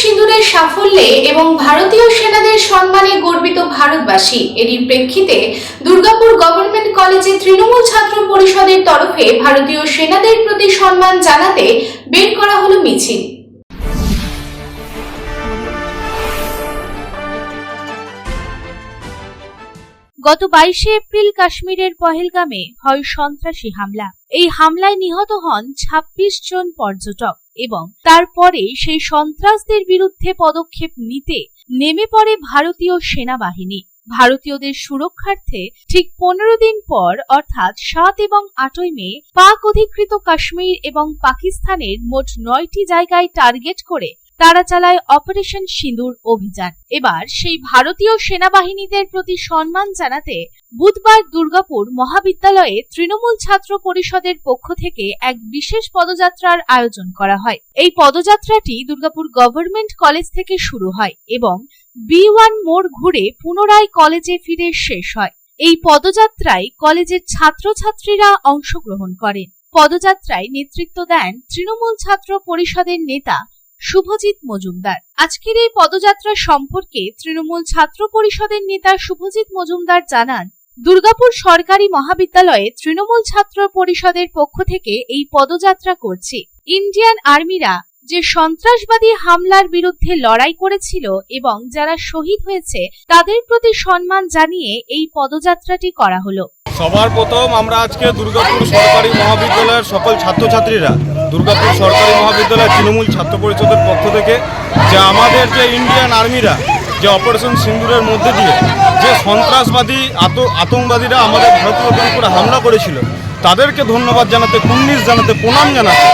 সিঁদুরের সাফল্যে এবং ভারতীয় সেনাদের সম্মানে গর্বিত ভারতবাসী। এরই প্রেক্ষিতে দুর্গাপুর গভর্নমেন্ট কলেজে তৃণমূল ছাত্র পরিষদের তরফে ভারতীয় সেনাদের প্রতি সম্মান জানাতে বের করা হলো মিছিল। গত বাইশে এপ্রিল কাশ্মীরের পহেলগামে হয় সন্ত্রাসী হামলা। এই হামলায় নিহত হন ২৬ জন পর্যটক। এবং তারপরে সেই সন্ত্রাসদের বিরুদ্ধে পদক্ষেপ নিতে নেমে পড়ে ভারতীয় সেনাবাহিনী। ভারতীয়দের সুরক্ষার্থে ঠিক পনেরো দিন পর, অর্থাৎ সাত এবং আটই মে, পাক অধিকৃত কাশ্মীর এবং পাকিস্তানের মোট নয়টি জায়গায় টার্গেট করে তারা চালায় অপারেশন সিঁদুর অভিযান। এবার সেই ভারতীয় সেনাবাহিনীদের প্রতি সম্মান জানাতে বুধবার দুর্গাপুর মহাবিদ্যালয়ে তৃণমূল ছাত্র পরিষদের পক্ষ থেকে এক বিশেষ পদযাত্রার আয়োজন করা হয়। এই পদযাত্রাটি দুর্গাপুর গভর্নমেন্ট কলেজ থেকে শুরু হয় এবং বি ওয়ান মোড় ঘুরে পুনরায় কলেজে ফিরে শেষ হয়। এই পদযাত্রায় কলেজের ছাত্রছাত্রীরা অংশগ্রহণ করেন। পদযাত্রায় নেতৃত্ব দেন তৃণমূল ছাত্র পরিষদের নেতা শুভজিৎ মজুমদার। আজকের এই পদযাত্রা সম্পর্কে তৃণমূল ছাত্র পরিষদের নেতা শুভজিৎ মজুমদার জানান, দুর্গাপুর সরকারি মহাবিদ্যালয়ে তৃণমূল ছাত্র পরিষদের পক্ষ থেকে এই পদযাত্রা করছে। ইন্ডিয়ান আর্মিরা যে সন্ত্রাসবাদী হামলার বিরুদ্ধে লড়াই করেছিল এবং যারা শহীদ হয়েছে, তাদের প্রতি সম্মান জানিয়ে এই পদযাত্রাটি করা হলো। সবার প্রথম আমরা আজকে দুর্গাপুর সরকারি মহাবিদ্যালয়ের সকল ছাত্রছাত্রীরা দুর্গাপুর সরকারি মহাবিদ্যালয় তৃণমূল ছাত্র পরিষদের পক্ষ থেকে যে আমাদের যে ইন্ডিয়ান আর্মিরা যে অপারেশন সিন্দুরের মধ্যে দিয়ে যে সন্ত্রাসবাদী, আত, আতঙ্কবাদীরা আমাদের ভারতীয়দের উপরে হামলা করেছিল, তাদেরকে ধন্যবাদ জানাতে কুন্নিস জানাতে, প্রণাম জানাতে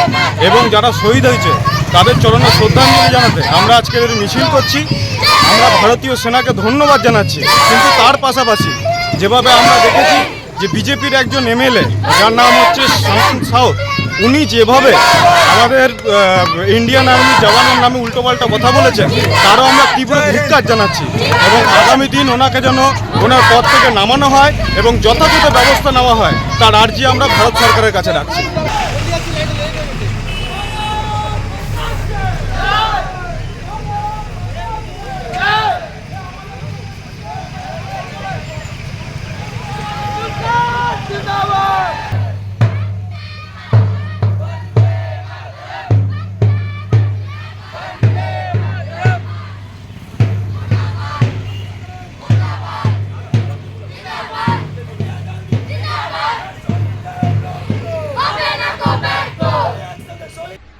এবং যারা শহীদ হয়েছে, তাদের চরণে শ্রদ্ধাঞ্জলি জানাতে আমরা আজকে মিছিল করছি। আমরা ভারতীয় সেনাকে ধন্যবাদ জানাচ্ছি। কিন্তু তার পাশাপাশি যেভাবে আমরা দেখেছি যে বিজেপির একজন এমএলএ, যার নাম হচ্ছে শান্তন সাউথ উনি যেভাবে আমাদের ইন্ডিয়ান আর্মি জওয়ানের নামে উল্টোপাল্টা কথা বলেছেন, তারও আমরা তীব্র ধিক্কার জানাচ্ছি এবং আগামী দিন ওনাকে যেন ওনার পদ থেকে নামানো হয় এবং যথাযথ ব্যবস্থা নেওয়া হয়, তার আর্জি আমরা ভারত সরকারের কাছে রাখছি। Vale.